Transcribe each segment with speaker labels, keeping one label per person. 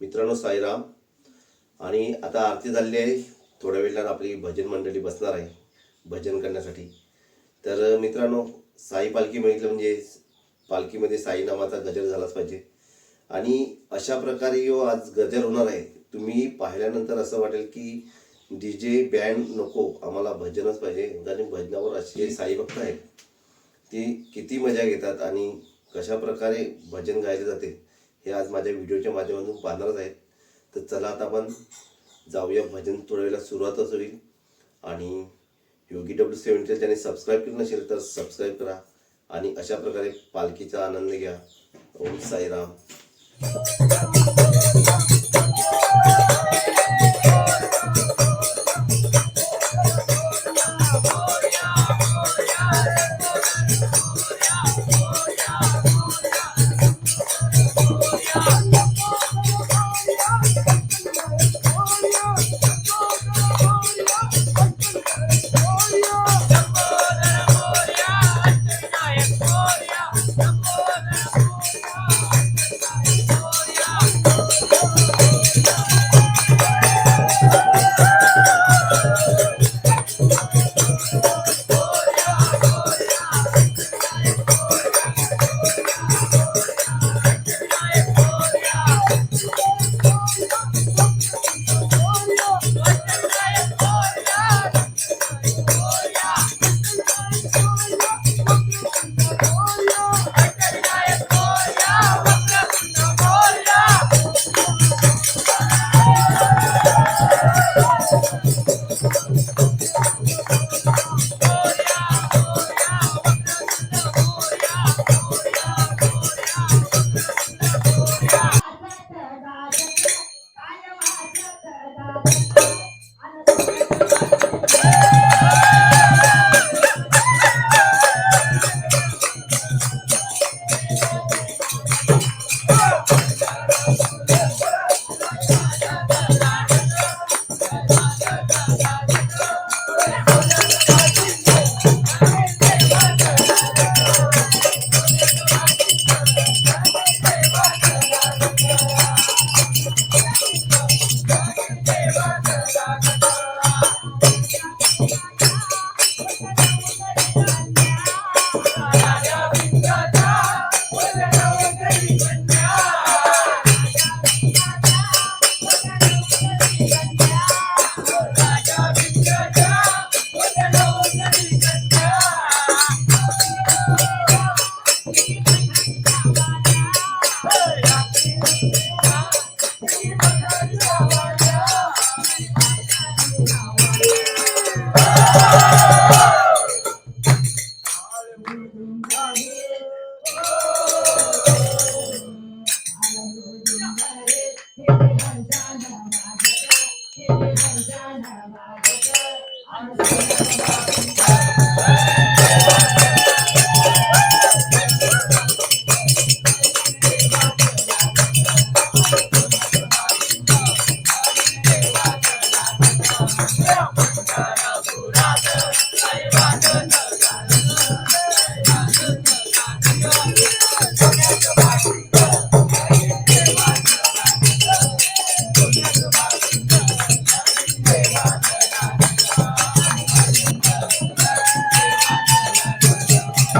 Speaker 1: मित्रांनो साईराम. आणि आता आरती झालेली आहे. थोड्या वेळानं आपली भजन मंडळी बसणार आहे भजन करण्यासाठी. तर मित्रांनो साई पालखी म्हटलं म्हणजे पालखीमध्ये साई नामाचा गजर झालाच पाहिजे. आणि अशा प्रकारे यो आज गजर होणार आहे. तुम्ही पाहिल्यानंतर असं वाटेल की डी जे बँड नको आम्हाला भजनच पाहिजे. कारण भजनावर असे साई भक्त आहेत. ती किती मजा घेतात आणि कशा प्रकारे भजन गायले जाते. हे आज माझ्या व्हिडिओच्या माध्यमातून पाहणारच आहेत. तर चला आता आपण जाऊया भजन थोड्या वेळेला सुरुवातच होईल. आणि योगी डब्ल्यू सेवनच्या ज्याने सबस्क्राईब केलं नसेल तर सबस्क्राईब करा. आणि अशा प्रकारे पालखीचा आनंद घ्या. Om Sairam.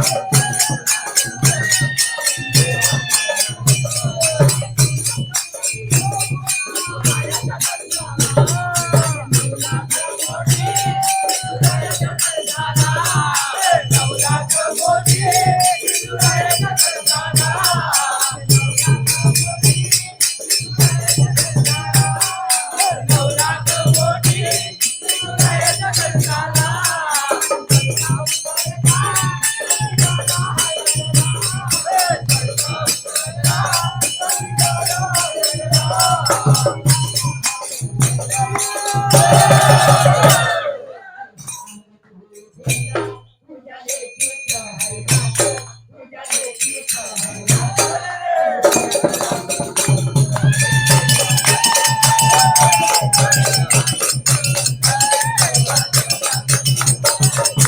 Speaker 1: Thank you. Thank you.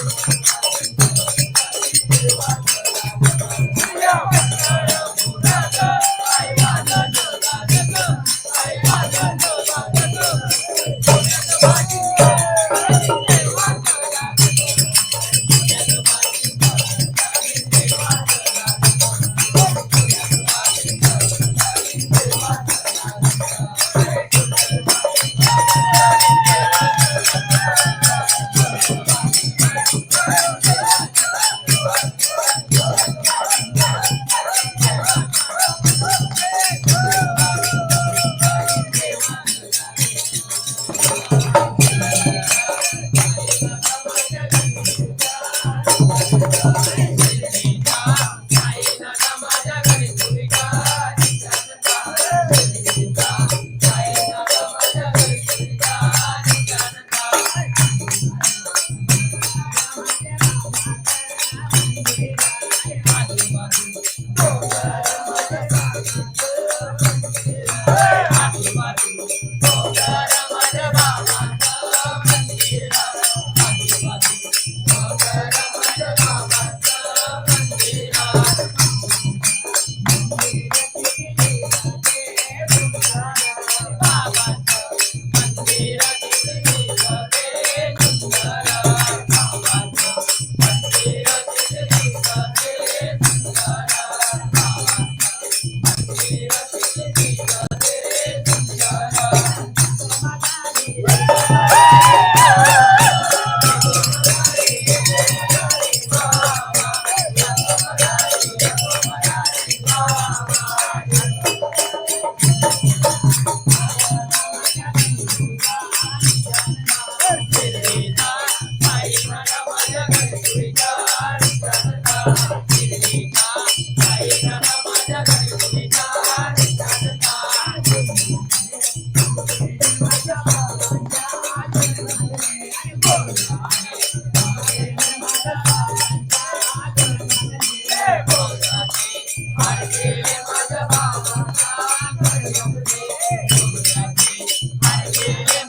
Speaker 1: Yeah.